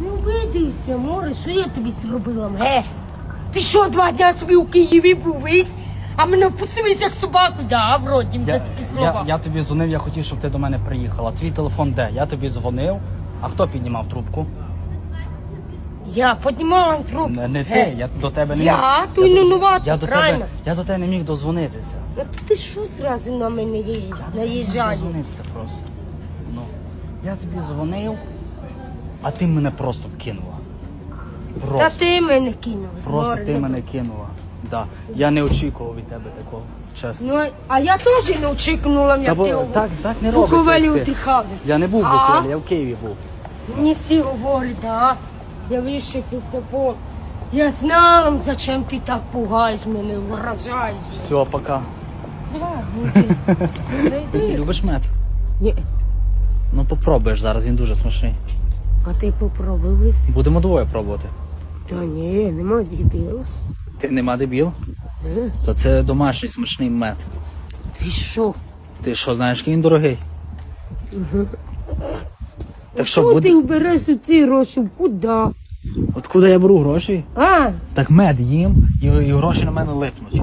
Не обидився, море, що я тобі зробила? Ге? Ти що, два дня собі у Києві був вись? А мене впустився як собаку, да, вроді, Я, такі я, слова. я тобі дзвонив, я хотів, щоб ти до мене приїхала. Твій телефон де? Я тобі дзвонив. А хто піднімав трубку? Я піднімала трубку. Не, не ти, я до тебе не Я? міг. То й до- я до правильно. тебе, я до тебе не міг дозвонитися. Ну ти що зразу на мене їж- наїжджаєш? Дозвонитися просто. Ну, я тобі дзвонив, а ти мене просто кинула. Просто, Та ти мене кинув. просто ти мене кинула. Да. Я не очікував від тебе такого, чесно. Ну, а я теж не очікувала, як бо ти так, так не робиться. Буковелі як ти. утихався. Я не був в А? Буковелі, я в Києві був. Не всі говорять, да? Я вище пустопол. Я знала, зачем ти так пугаєш мене, вражаєш. Все, пока. Давай, ти. Ну, йди. Любиш мед? Ні. Ну попробуєш зараз, він дуже смачний. А ти попробувався? Будемо двоє пробувати. Та ні, нема дебіл. Ти нема дебіл? Е? То це домашній смачний мед. Ти що? Ти що, знаєш, який він дорогий? Так що, Що буде... ти вбереш у ці гроші? Куди? Откуда я беру гроші? А? Так мед їм і, і гроші на мене липнуть.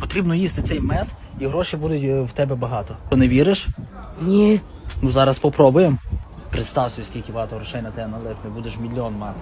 Потрібно їсти цей мед, і гроші будуть е, в тебе багато. То не віриш? Ні. Ну зараз попробуємо. Представ собі, скільки багато грошей на тебе налипне, будеш мільйон мати.